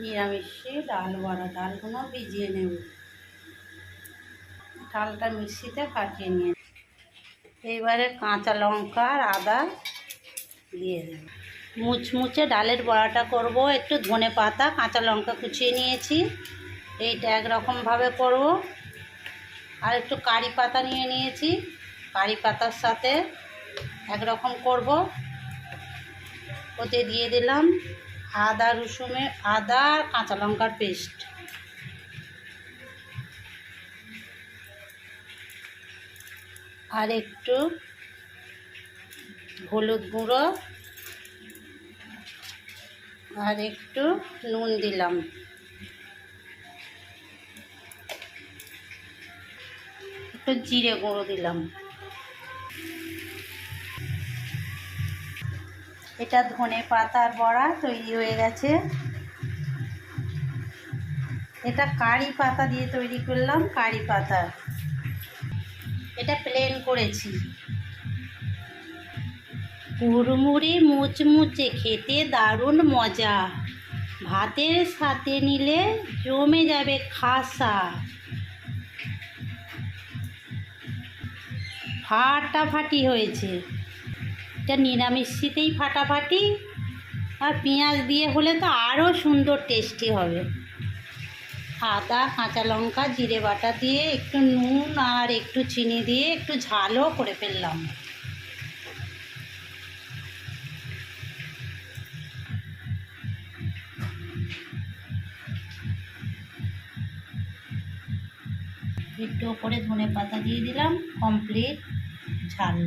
নিরামিষে ডাল বড়া ডালগুলো ভিজিয়ে নেব ডালটা মিক্সিতে ফাটিয়ে নিয়ে এইবারে কাঁচা লঙ্কা আর আদা দিয়ে দেব। মুচমুচে ডালের বড়াটা করব। একটু ধনে পাতা, কাঁচা লঙ্কা কুচিয়ে নিয়েছি। এইটা একরকমভাবে করব। আর একটু কারি পাতা নিয়ে নিয়েছি। কারি পাতার সাথে একরকম করব। ওতে দিয়ে দিলাম আদা রসুনের আদা আর কাঁচা লঙ্কার পেস্ট। আর একটু হলুদ গুঁড়ো। আর একটু নুন দিলাম। একটু জিরে গুঁড়ো দিলাম। এটা ধনে পাতার বড়া তৈরি হয়ে গেছে। এটা কারি পাতা দিয়ে তৈরি করলাম, কারি পাতা। এটা প্লেন করেছি। কুড়মুড়ে মুচমুচে খেতে দারুণ মজা। ভাতের সাথে নিলে জমে যাবে খাসা। ফাটাফাটি হয়েছে। এটা নিরামিষিতেই ফাটাফাটি। আর পেঁয়াজ দিয়ে হলে তো আরও সুন্দর টেস্টি হবে। আদা, কাঁচা লঙ্কা, জিরে বাটা দিয়ে একটু নুন আর একটু চিনি দিয়ে একটু ঝালও করে ফেললাম। একটু ওপরে ধনে পাতা দিয়ে দিলাম কমপ্লিট ঝাল।